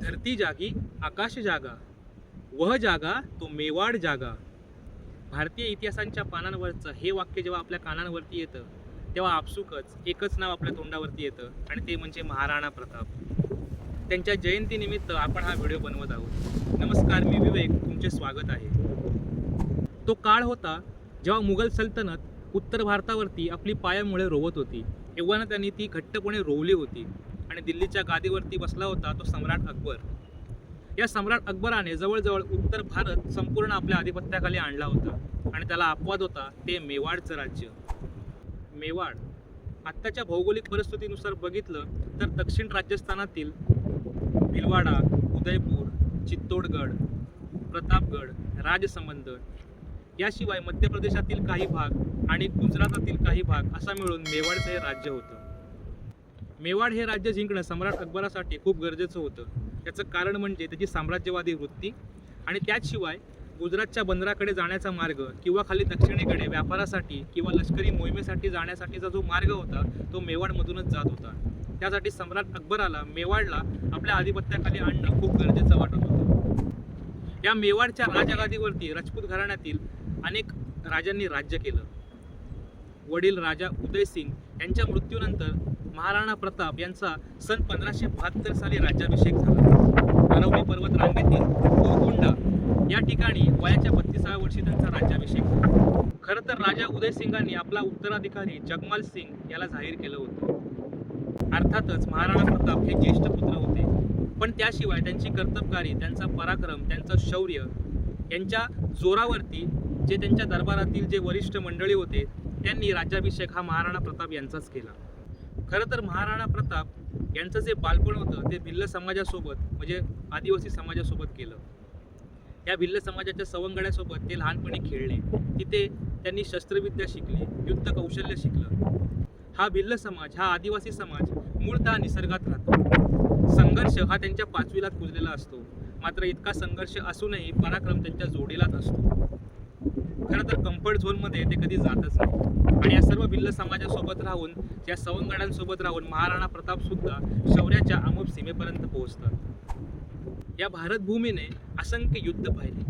धरती जागी आकाश जागा वह जागा तो मेवाड जागा. भारतीय इतिहासांच्या पानांवरचं हे वाक्य जेव्हा आपल्या कानांवरती येतं तेव्हा आपसुकच एकच नाव आपल्या तोंडावरती येतं आणि ते म्हणजे महाराणा प्रताप. त्यांच्या जयंतीनिमित्त आपण हा व्हिडिओ बनवत आहोत. नमस्कार मी विवेक तुमचे स्वागत आहे. तो काळ होता जेव्हा मुघल सल्तनत उत्तर भारतावरती आपली पायामुळे रोवत होती. एव्हाना त्यांनी ती घट्टपणे रोवली होती. आणि दिल्लीच्या गादीवरती बसला होता तो सम्राट अकबर. या सम्राट अकबराने जवळजवळ उत्तर भारत संपूर्ण आपल्या आधिपत्याखाली आणला होता आणि त्याला अपवाद होता ते मेवाडचं राज्य. मेवाड आत्ताच्या भौगोलिक परिस्थितीनुसार बघितलं तर दक्षिण राजस्थानातील भिलवाडा उदयपूर चित्तोडगड प्रतापगड राजसंबंध याशिवाय मध्य प्रदेशातील काही भाग आणि गुजरातातील काही भाग असा मिळून मेवाडचं हे राज्य होतं. मेवाड हे राज्य जिंकणं सम्राट अकबरासाठी खूप गरजेचं होतं. त्याचं कारण म्हणजे त्याची साम्राज्यवादी वृत्ती आणि त्याचशिवाय गुजरातच्या बंदराकडे जाण्याचा मार्ग किंवा खाली दक्षिणेकडे व्यापारासाठी किंवा लष्करी मोहिमेसाठी जाण्यासाठीचा जो मार्ग होता तो मेवाडमधूनच जात होता. त्यासाठी सम्राट अकबराला मेवाडला आपल्या आधिपत्याखाली आणणं खूप गरजेचं वाटत होतं. या मेवाडच्या राजगादीवरती राजपूत घराण्यातील अनेक राजांनी राज्य केलं. वडील राजा उदयसिंग यांच्या मृत्यूनंतर महाराणा प्रताप यांचा सन पंधराशे बहात्तर साली राज्याभिषेक झाला. अरवली पर्वत रांगेतील गोलकोंडा या ठिकाणी वयाच्या बत्तीसाव्या वर्षी त्यांचा राज्याभिषेक झाला. खरं तर राजा उदयसिंगांनी आपला उत्तराधिकारी जगमाल सिंग याला जाहीर केलं होतं. अर्थातच महाराणा प्रताप हे ज्येष्ठ पुत्र होते. पण त्याशिवाय त्यांची कर्तबकारी त्यांचा पराक्रम त्यांचं शौर्य यांच्या जोरावरती जे त्यांच्या दरबारातील जे वरिष्ठ मंडळी होते त्यांनी राज्याभिषेक हा महाराणा प्रताप यांचाच केला. खरं तर महाराणा प्रताप यांचं जे बालपण होतं ते भिल्ल समाजासोबत म्हणजे आदिवासी समाजासोबत केलं. या भिल्ल समाजाच्या सवंगड्यासोबत ते लहानपणी खेळले. तिथे त्यांनी शस्त्रविद्या शिकली युद्ध कौशल्य शिकलं. हा भिल्ल समाज हा आदिवासी समाज मूळतः निसर्गात राहतो. संघर्ष हा त्यांच्या पाचवीला कुजलेला असतो. मात्र इतका संघर्ष असूनही पराक्रम त्यांच्या जोडीलाच असतो. खरं तर कम्फर्ट झोनमध्ये ते कधी जातच नाही. आणि या सर्व भिल्ल समाजासोबत राहून या सवंगड्यांसोबत राहून महाराणा प्रताप सुद्धा शौर्याच्या अमुक सीमेपर्यंत पोहोचतात. या भारतभूमीने असंख्य युद्ध पाहिले.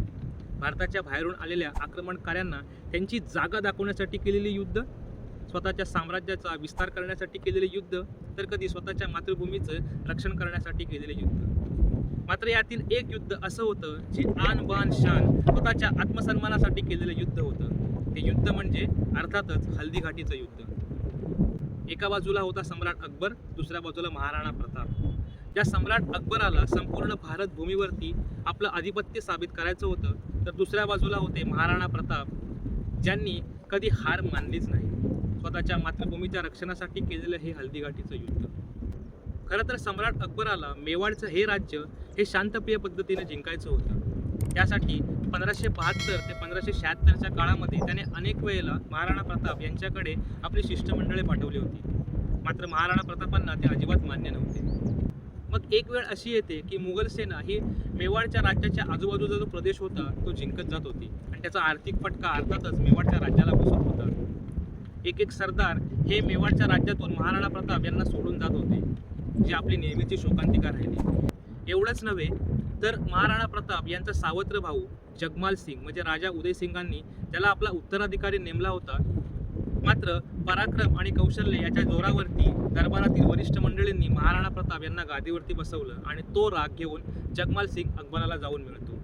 भारताच्या बाहेरून आलेल्या आक्रमणकाऱ्यांना त्यांची जागा दाखवण्यासाठी केलेली युद्ध स्वतःच्या साम्राज्याचा विस्तार करण्यासाठी केलेले युद्ध तर कधी स्वतःच्या मातृभूमीचं रक्षण करण्यासाठी केलेले युद्ध. मात्र यातील एक युद्ध असं होतं जे आन बान शान स्वतःच्या आत्मसन्मानासाठी केलेलं युद्ध होतं. ते युद्ध म्हणजे अर्थातच हल्दीघाटीचं युद्ध. एका बाजूला होता सम्राट अकबर दुसऱ्या बाजूला महाराणा प्रताप. या सम्राट अकबराला संपूर्ण भारत भूमीवरती आपलं आधिपत्य साबित करायचं होतं तर दुसऱ्या बाजूला होते महाराणा प्रताप ज्यांनी कधी हार मानलीच नाही. स्वतःच्या मातृभूमीच्या रक्षणासाठी केलेलं हे हल्दीघाटीचं युद्ध. खरं तर सम्राट अकबराला मेवाडचं हे राज्य हे शांतप्रिय पद्धतीने जिंकायचं होतं. त्यासाठी पंधराशे बहात्तर ते पंधराशे शहात्तरच्या काळामध्ये त्याने अनेक वेळेला महाराणा प्रताप यांच्याकडे आपली शिष्टमंडळे पाठवली होती. मात्र महाराणा प्रतापांना ते अजिबात मान्य नव्हते. मग एक वेळ अशी येते की मुघल सेना ही मेवाडच्या राज्याच्या आजूबाजूचा जो प्रदेश होता तो जिंकत जात होती. आणि त्याचा आर्थिक फटका अर्थातच मेवाडच्या राज्याला बसत होता. एक एक सरदार हे मेवाडच्या राज्यातून महाराणा प्रताप यांना सोडून जात होते जी आपली नेहमीची शोकांतिका राहिली. एवढंच नव्हे तर महाराणा प्रताप यांचा सावत्र भाऊ जगमाल सिंग म्हणजे राजा उदयसिंगांनी त्याला आपला उत्तराधिकारी नेमला होता. मात्र पराक्रम आणि कौशल्य याच्या जोरावरती दरबारातील वरिष्ठ मंडळींनी महाराणा प्रताप यांना गादीवरती बसवलं आणि तो राग घेऊन जगमाल सिंग अकबराला जाऊन मिळतो.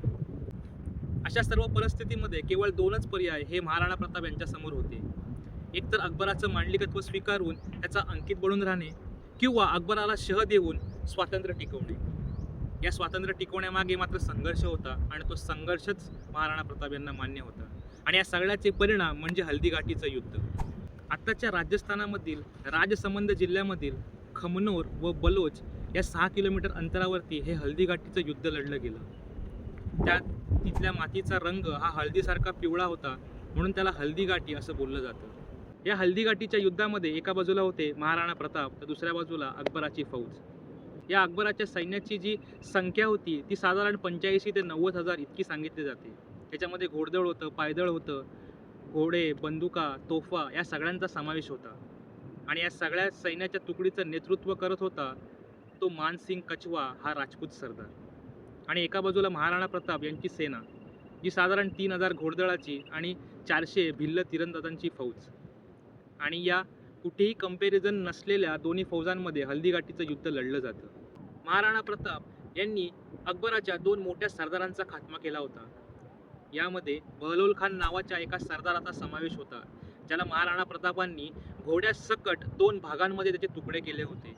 अशा सर्व परिस्थितीमध्ये केवळ दोनच पर्याय हे महाराणा प्रताप यांच्या समोर होते. एकतर अकबराचं मांडलिकत्व स्वीकारून त्याचा अंकित बनून राहणे किंवा अकबराला शह देऊन स्वातंत्र्य टिकवणे. या स्वातंत्र्य टिकवण्यामागे मात्र संघर्ष होता आणि तो संघर्षच महाराणा प्रताप यांना मान्य होता. आणि या सगळ्याचे परिणाम म्हणजे हल्दीघाटीचं युद्ध. आत्ताच्या राजस्थानामधील राजसंबंध जिल्ह्यामधील खमनोर व बलोच या सहा किलोमीटर अंतरावरती हे हल्दीघाटीचं युद्ध लढलं गेलं. त्यात तिथल्या मातीचा रंग हा हळदीसारखा पिवळा होता म्हणून त्याला हल्दीघाटी असं बोललं जातं. या हल्दीघाटीच्या युद्धामध्ये एका बाजूला होते महाराणा प्रताप तर दुसऱ्या बाजूला अकबराची फौज. या अकबराच्या सैन्याची जी संख्या होती ती साधारण पंच्याऐंशी ते नव्वद हजार इतकी सांगितली जाते. त्याच्यामध्ये घोडदळ होतं पायदळ होतं घोडे बंदुका तोफा या सगळ्यांचा समावेश होता. आणि या सगळ्या सैन्याच्या तुकडीचं नेतृत्व करत होता तो मानसिंग कछवा हा राजपूत सरदार. आणि एका बाजूला महाराणा प्रताप यांची सेना जी साधारण तीन हजार घोडदळाची आणि चारशे भिल्ल तिरंदाजांची फौज. आणि या कुठेही कंपॅरिझन नसलेल्या दोन्ही फौजांमध्ये हल्दीघाटीचं युद्ध लढलं जातं. महाराणा प्रताप यांनी अकबराच्या दोन मोठ्या सरदारांचा खात्मा केला होता. यामध्ये बहलोल खान नावाच्या एका सरदाराचा समावेश होता ज्याला महाराणा प्रतापांनी घोड्यासकट दोन भागांमध्ये त्याचे तुकडे केले होते.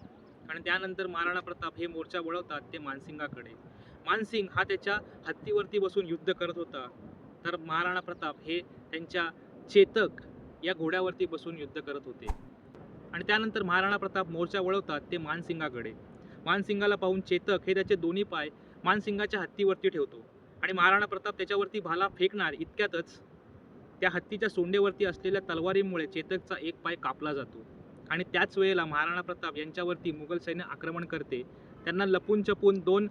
आणि त्यानंतर महाराणा प्रताप हे मोर्चा वळवतात ते मानसिंगाकडे. मानसिंग हा त्याच्या हत्तीवरती बसून युद्ध करत होता. तर महाराणा प्रताप हे त्यांच्या चेतक या घोड्यावरती बसून युद्ध करत होते. आणि त्यानंतर महाराणा प्रताप मोर्चा वळवतात ते मानसिंगाकडे. मानसिंगाला पाहून चेतक हे त्याचे दोन्ही पाय मानसिंगाच्या हत्तीवरती ठेवतो. आणि महाराणा प्रताप त्याच्यावरती भाला फेकणार इतक्यातच त्या हत्तीच्या सोंडेवरती असलेल्या तलवारीमुळे चेतकचा एक पाय कापला जातो. आणि त्याच वेळेला महाराणा प्रताप यांच्यावरती मुघल सैन्य आक्रमण करते. त्यांना लपून चपून दोन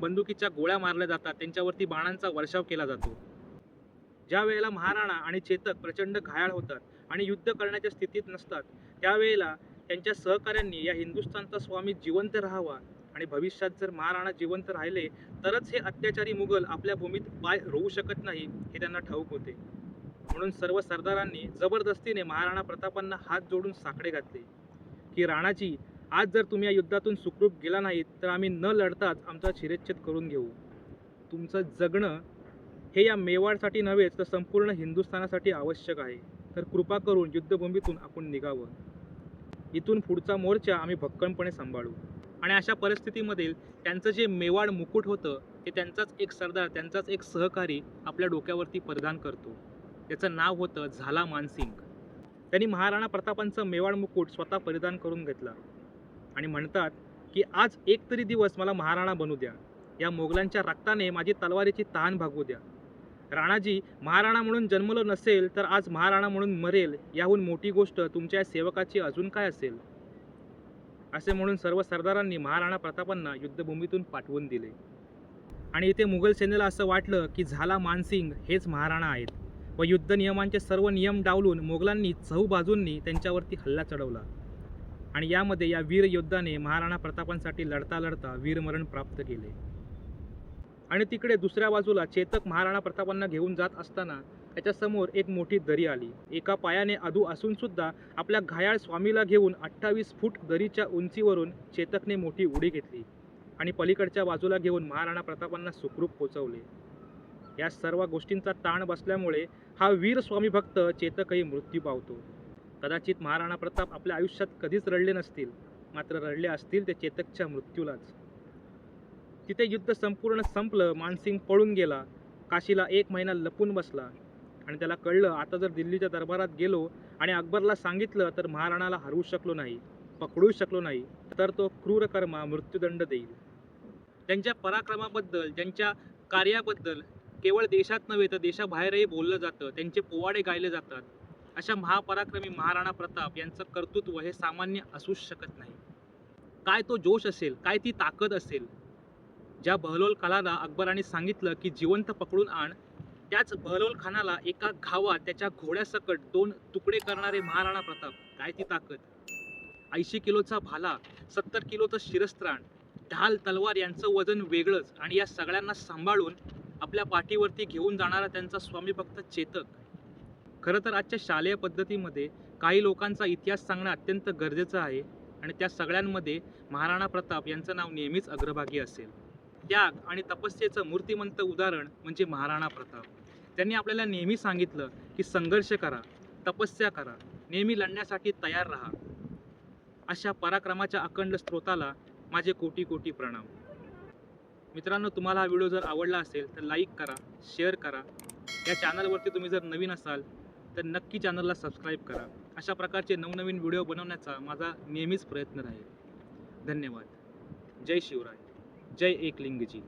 बंदुकीच्या गोळ्या मारल्या जातात. त्यांच्यावरती बाणांचा वर्षाव केला जातो. ज्या वेळेला महाराणा आणि चेतक प्रचंड घायाळ होतात आणि युद्ध करण्याच्या स्थितीत नसतात त्यावेळेला त्यांच्या सहकाऱ्यांनी या हिंदुस्थानचा स्वामी जिवंत राहावा आणि भविष्यात जर महाराणा जिवंत राहिले तरच हे अत्याचारी मुघल आपल्या भूमीत पाय रोवू शकत नाही हे त्यांना ठाऊक होते. म्हणून सर्व सरदारांनी जबरदस्तीने महाराणा प्रतापांना हात जोडून साकडे घातले की राणाजी आज जर तुम्ही या युद्धातून सुखरूप गेला नाहीत तर आम्ही न लढताच आमचा शिरेच्छेद करून घेऊ. तुमचं जगणं हे या मेवाडसाठी नव्हेच तर संपूर्ण हिंदुस्थानासाठी आवश्यक आहे. तर कृपा करून युद्धभूमीतून आपण निघावं. इथून पुढचा मोर्चा आम्ही भक्कमपणे सांभाळू. आणि अशा परिस्थितीमधील त्यांचं जे मेवाड मुकुट होतं ते त्यांचाच एक सरदार त्यांचाच एक सहकारी आपल्या डोक्यावरती परिधान करतो. त्याचं नाव होतं झाला मानसिंग. त्यांनी महाराणा प्रतापांचं मेवाड मुकुट स्वतः परिधान करून घेतला. आणि म्हणतात की आज एक तरी दिवस मला महाराणा बनू द्या. या मोगलांच्या रक्ताने माझी तलवारीची तहान भागवू द्या. राणाजी महाराणा म्हणून जन्मलो नसेल तर आज महाराणा म्हणून मरेल याहून मोठी गोष्ट तुमच्या सेवकाची अजून काय असेल? असे म्हणून सर्व सरदारांनी महाराणा प्रतापांना युद्धभूमीतून पाठवून दिले. आणि इथे मुघल सेनेला असं वाटलं की झाला मानसिंग हेच महाराणा आहेत. व युद्ध नियमांचे सर्व नियम डावलून मोगलांनी चहू बाजूंनी त्यांच्यावरती हल्ला चढवला. आणि यामध्ये या वीर योद्धाने महाराणा प्रतापांसाठी लढता लढता वीरमरण प्राप्त केले. आणि तिकडे दुसऱ्या बाजूला चेतक महाराणा प्रतापांना घेऊन जात असताना त्याच्यासमोर एक मोठी दरी आली. एका पायाने अधू असून सुद्धा आपल्या घायाळ स्वामीला घेऊन अठ्ठावीस फूट दरीच्या उंचीवरून चेतकने मोठी उडी घेतली आणि पलीकडच्या बाजूला घेऊन महाराणा प्रतापांना सुखरूप पोचवले. या सर्व गोष्टींचा ताण बसल्यामुळे हा वीर स्वामी भक्त चेतकही मृत्यू पावतो. कदाचित महाराणा प्रताप आपल्या आयुष्यात कधीच रडले नसतील मात्र रडले असतील ते चेतकच्या मृत्यूलाच. तिथे युद्ध संपूर्ण संपलं मानसिंग पळून गेला. काशीला एक महिना लपून बसला. आणि त्याला कळलं आता जर दिल्लीच्या दरबारात गेलो आणि अकबरला सांगितलं तर महाराणाला हरवू शकलो नाही पकडू शकलो नाही तर तो क्रूरकर्मा मृत्यूदंड देईल. त्यांच्या पराक्रमाबद्दल त्यांच्या कार्याबद्दल केवळ देशात नव्हे तर देशाबाहेरही बोललं जातं त्यांचे पोवाडे गायले जातात. अशा महापराक्रमी महाराणा प्रताप यांचं कर्तृत्व हे सामान्य असूच शकत नाही. काय तो जोश असेल काय ती ताकद असेल ज्या बहलोल खानाला अकबराने सांगितलं की जिवंत पकडून आण त्याच बहलोल खानाला एका घावात त्याच्या घोड्यासकट दोन तुकडे करणारे महाराणा प्रताप. काय ती ताकद? ऐंशी किलोचा भाला सत्तर किलोचं शिरस्त्राण ढाल तलवार यांचं वजन वेगळंच आणि या सगळ्यांना सांभाळून आपल्या पाठीवरती घेऊन जाणारा त्यांचा स्वामी भक्त चेतक. खरं तर आजच्या शालेय पद्धतीमध्ये काही लोकांचा इतिहास सांगणं अत्यंत गरजेचं आहे आणि त्या सगळ्यांमध्ये महाराणा प्रताप यांचं नाव नेहमीच अग्रभागी असेल. त्याग आणि तपस्येचं मूर्तिमंत उदाहरण म्हणजे महाराणा प्रताप. त्यांनी आपल्याला नेहमी सांगितलं की संघर्ष करा तपस्या करा नेहमी लढण्यासाठी तयार राहा. अशा पराक्रमाच्या अखंड स्रोताला माझे कोटी कोटी प्रणाम. मित्रांनो तुम्हाला हा व्हिडिओ जर आवडला असेल तर लाईक करा शेअर करा. या चॅनलवरती तुम्ही जर नवीन असाल तर नक्की चॅनलला सबस्क्राईब करा. अशा प्रकारचे नवनवीन व्हिडिओ बनवण्याचा माझा नेहमीच प्रयत्न राहील. धन्यवाद. जय शिवराय. जय एकलिंगजी.